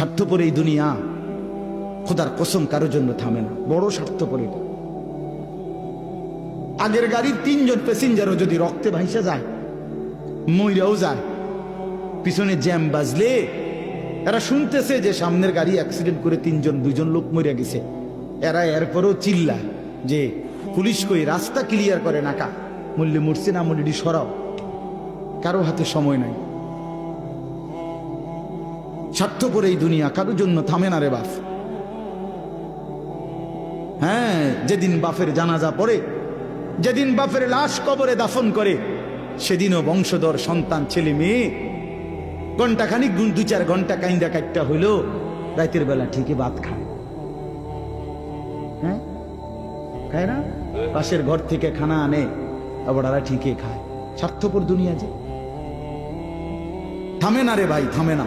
স্বার্থপর এই দুনিয়া খোদার কসম কারোর জন্য থামে না। বড় স্বার্থপর এটা। আগের গাড়ির তিনজন প্যাসেঞ্জারও যদি রক্তে ভাইসা যায়, মইরাও যায়, পিছনে জ্যাম বাজলে এরা শুনতেছে যে সামনের গাড়ি অ্যাক্সিডেন্ট করে তিনজন দুজন লোক মরে গেছে। এরা এরপরও চিল্লা যে পুলিশ কই রাস্তা ক্লিয়ার করে নাকা মূল্যে মরছে না মূল্যটি সরাও। কারও হাতে সময় নাই। স্বার্থপর এই দুনিয়া, কারোর জন্য থামে না রে বাপ। হ্যাঁ যেদিন বাপের জানাজা পড়ে, যেদিন বাপের লাশ কবরে দাফন করে, সেদিনও বংশধর, সন্তান, ছেলে, মেয়ে ঘণ্টা খানিক গুণ দু চার ঘণ্টা কাইন্দা কাটটা হইল, রাতের বেলা ঠিকই ভাত খায়। হ্যাঁ? খায় না? পাশের ঘর থেকে খানা আনে ওরা ঠিকই খায়। স্বার্থপর দুনিয়া যে। থামে না রে ভাই, থামে না।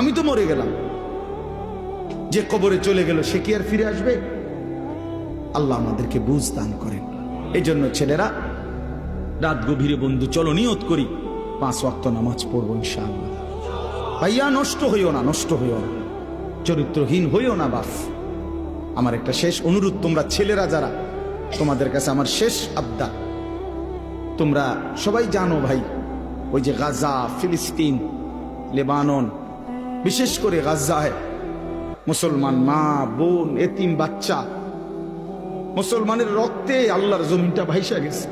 আমি তো মরে গেলাম। যে কবরে চলে গেল, সে কি আর ফিরে আসবে? আল্লাহ আমাদেরকে বুঝ দান করেন। এই জন্য ছেলেরা, রাত গভীরে বন্ধু, চলো নিয়ত করি। পাঁচ ওয়াক্ত নামাজ পড়ব ইনশাআল্লাহ। ভাইয়া, নষ্ট হইও না, নষ্ট হইও না। চরিত্রহীন হইও না বাপ আমার একটা শেষ অনুরোধ, তোমরা ছেলেরা যারা, তোমাদের কাছে আমার শেষ আবদার তোমরা সবাই জানো ভাই, ওই যে গাজা, ফিলিস্তিন, লেবানন বিশেষ করে গাজায় মুসলমান মা বোন এতিম বাচ্চা। মুসলমানের রক্তে আল্লাহর জমিনটা ভাইসা গেছে।